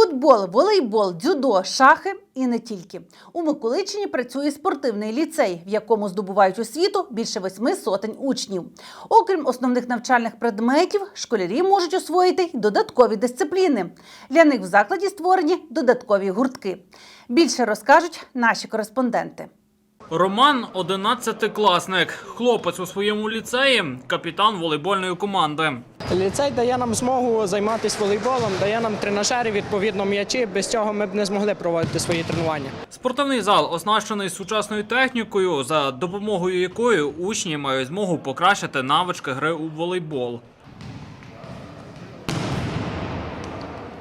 Футбол, волейбол, дзюдо, шахи і не тільки. У Миколичині працює спортивний ліцей, в якому здобувають освіту більше восьми сотень учнів. Окрім основних навчальних предметів, школярі можуть освоїти й додаткові дисципліни. Для них в закладі створені додаткові гуртки. Більше розкажуть наші кореспонденти. Роман – 11-класник. Хлопець у своєму ліцеї – капітан волейбольної команди. Ліцей дає нам змогу займатися волейболом, дає нам тренажери, відповідно м'ячі. Без цього ми б не змогли проводити свої тренування. Спортивний зал оснащений сучасною технікою, за допомогою якої учні мають змогу покращити навички гри у волейбол.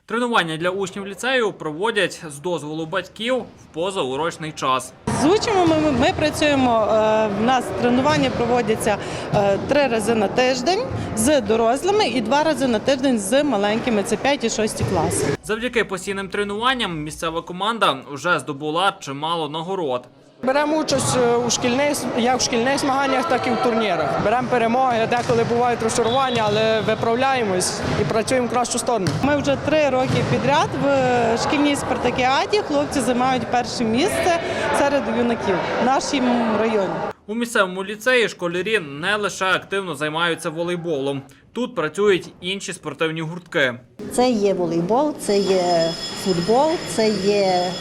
Тренування для учнів ліцею проводять з дозволу батьків в позаурочний час. З учнями ми, ми працюємо. е, В нас тренування проводяться е, три рази на тиждень з дорослими і два рази на тиждень з маленькими. Це 5 і 6 класи. Завдяки постійним тренуванням місцева команда вже здобула чимало нагород. Беремо участь е, у шкільних як в шкільних змаганнях, так і в турнірах. Беремо перемоги, деколи бувають розчарування, але виправляємось і працюємо в кращу сторону. Ми вже три роки підряд в шкільній спартакіаді хлопці займають перше місце серед юнаків в нашому районі. У місцевому ліцеї школярі не лише активно займаються волейболом. Тут працюють інші спортивні гуртки. Це є волейбол, це є футбол, це є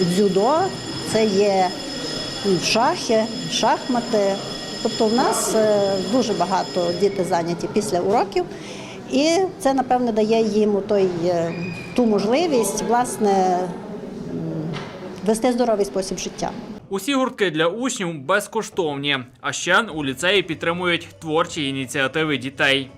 дзюдо, це є шахи, шахмати. Тобто в нас е, дуже багато діти зайняті після уроків, і це, напевне, дає їм той, е, ту можливість власне вести здоровий спосіб життя. Усі гуртки для учнів безкоштовні. А ще у ліцеї підтримують творчі ініціативи дітей.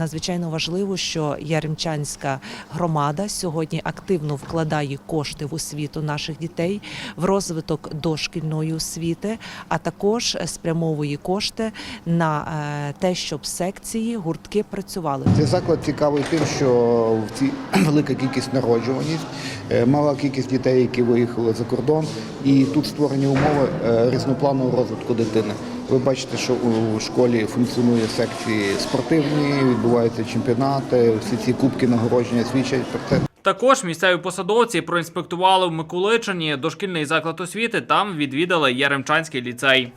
Надзвичайно важливо, що Яремчанська громада сьогодні активно вкладає кошти в освіту наших дітей, в розвиток дошкільної освіти, а також спрямовує кошти на е, те, щоб секції, гуртки працювали. Цей заклад цікавий тим, що в ці велика кількість народжуваність, е, мала кількість дітей, які виїхали за кордон, і тут створені умови е, різнопланового розвитку дитини. Ви бачите, що у школі функціонує секції спортивні, відбуваються чемпіонати. Всі ці кубки нагородження свідчать про це. Також місцеві посадовці проінспектували в Миколичині дошкільний заклад освіти. Там відвідали Яремчанський ліцей.